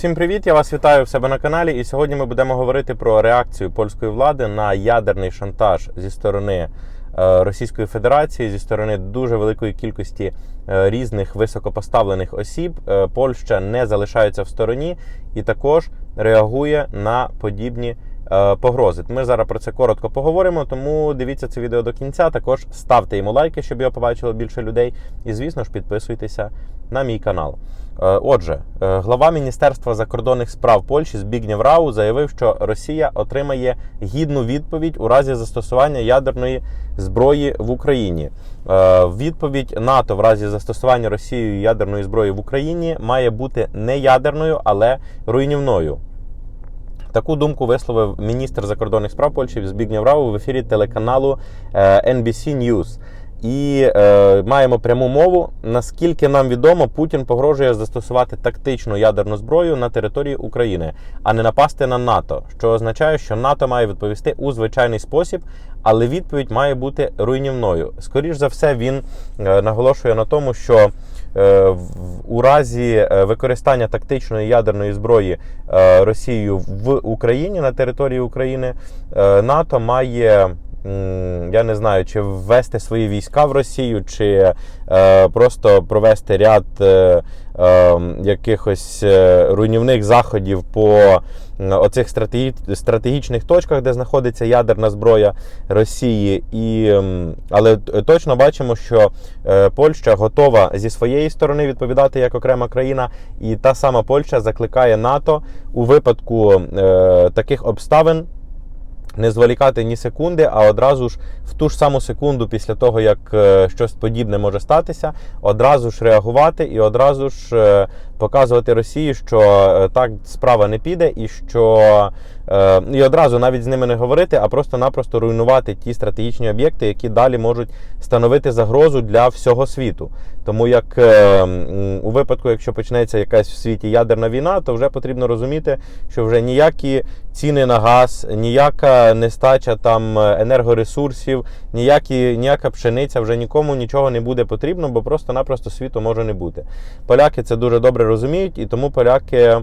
Всім привіт! Я вас вітаю в себе на каналі. І сьогодні ми будемо говорити про реакцію польської влади на ядерний шантаж зі сторони е, Російської Федерації, зі сторони дуже великої кількості е, різних високопоставлених осіб. Е, Польща не залишається в стороні і також реагує на подібні. Погрози. Ми зараз про це коротко поговоримо, тому дивіться це відео до кінця. Також ставте йому лайки, щоб його побачило більше людей. І, звісно ж, підписуйтеся на мій канал. Е, Отже, е, глава Міністерства закордонних справ Польщі Збігнєв Рау заявив, що Росія отримає гідну відповідь у разі застосування ядерної зброї в Україні. Е, Відповідь НАТО в разі застосування Росією ядерної зброї в Україні має бути не ядерною, але руйнівною. Таку думку висловив міністр закордонних справ Польщі Збігнєв Рау в ефірі телеканалу NBC News. І е, маємо пряму мову. Наскільки нам відомо, Путін погрожує застосувати тактичну ядерну зброю на території України, а не напасти на НАТО, що означає, що НАТО має відповісти у звичайний спосіб, але відповідь має бути руйнівною. Скоріш за все, він е, наголошує на тому, що е, в- у разі е, використання тактичної ядерної зброї е, Росією в Україні на території України е, НАТО має. Я не знаю, чи ввести свої війська в Росію, чи е, просто провести ряд е, е, якихось руйнівних заходів по оцих стратегі- стратегічних точках, де знаходиться ядерна зброя Росії. І, але точно бачимо, що е, Польща готова зі своєї сторони відповідати як окрема країна, і та сама Польща закликає НАТО у випадку е, таких обставин не зволікати ні секунди, а одразу ж в ту ж саму секунду, після того як е, щось подібне може статися, одразу ж реагувати і одразу ж е, показувати Росії, що е, так справа не піде, і що і одразу навіть з ними не говорити, а просто-напросто руйнувати ті стратегічні об'єкти, які далі можуть становити загрозу для всього світу. Тому як у випадку, якщо почнеться якась в світі ядерна війна, то вже потрібно розуміти, що вже ніякі ціни на газ, ніяка нестача там е, енергоресурсів, ніякі, ніяка пшениця вже нікому нічого не буде потрібно, бо просто-напросто світу може не бути. Поляки це дуже добре розуміють, і тому поляки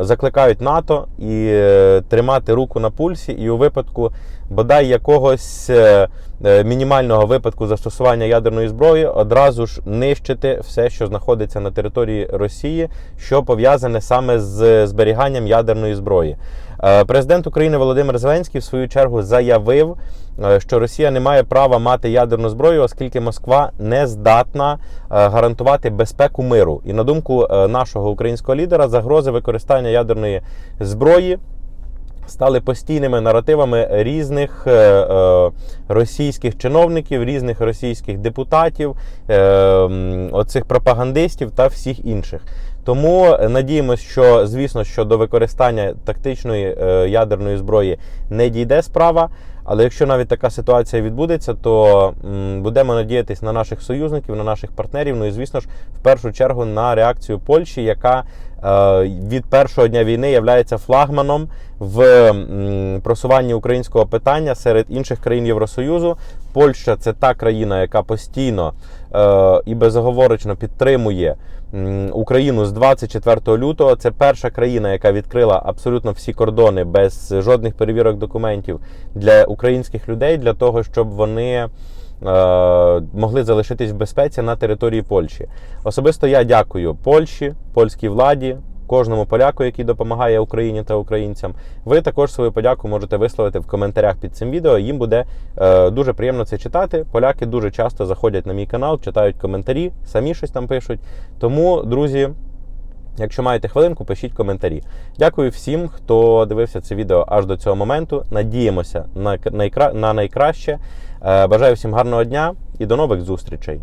закликають НАТО і е, тримати руку на пульсі, і у випадку бодай якогось е, е, мінімального випадку застосування ядерної зброї одразу ж нищити все, що знаходиться на території Росії, що пов'язане саме з зберіганням ядерної зброї. Е, Президент України Володимир Зеленський в свою чергу заявив, е, що Росія не має права мати ядерну зброю, оскільки Москва не здатна е, гарантувати безпеку миру. І на думку е, нашого українського лідера, загрози використання ядерної зброї стали постійними наративами різних е, е, російських чиновників, різних російських депутатів, е, оцих пропагандистів та всіх інших. Тому надіємось, що звісно, що до використання тактичної ядерної зброї не дійде справа. Але якщо навіть така ситуація відбудеться, то будемо надіятися на наших союзників, на наших партнерів. Ну і звісно ж, в першу чергу на реакцію Польщі, яка від першого дня війни є флагманом в просуванні українського питання серед інших країн Євросоюзу. Польща це та країна, яка постійно е, і безоговорочно підтримує Україну з 24 лютого. Це перша країна, яка відкрила абсолютно всі кордони без жодних перевірок документів для українських людей, для того, щоб вони. Е, Могли залишитись в безпеці на території Польщі. Особисто я дякую Польщі, польській владі, кожному поляку, який допомагає Україні та українцям. Ви також свою подяку можете висловити в коментарях під цим відео. Їм буде е, дуже приємно це читати. Поляки дуже часто заходять на мій канал, читають коментарі, самі щось там пишуть. Тому, друзі. Якщо маєте хвилинку, пишіть коментарі. Дякую всім, хто дивився це відео аж до цього моменту. Надіємося на, найкра... на найкраще. Е, Бажаю всім гарного дня і до нових зустрічей.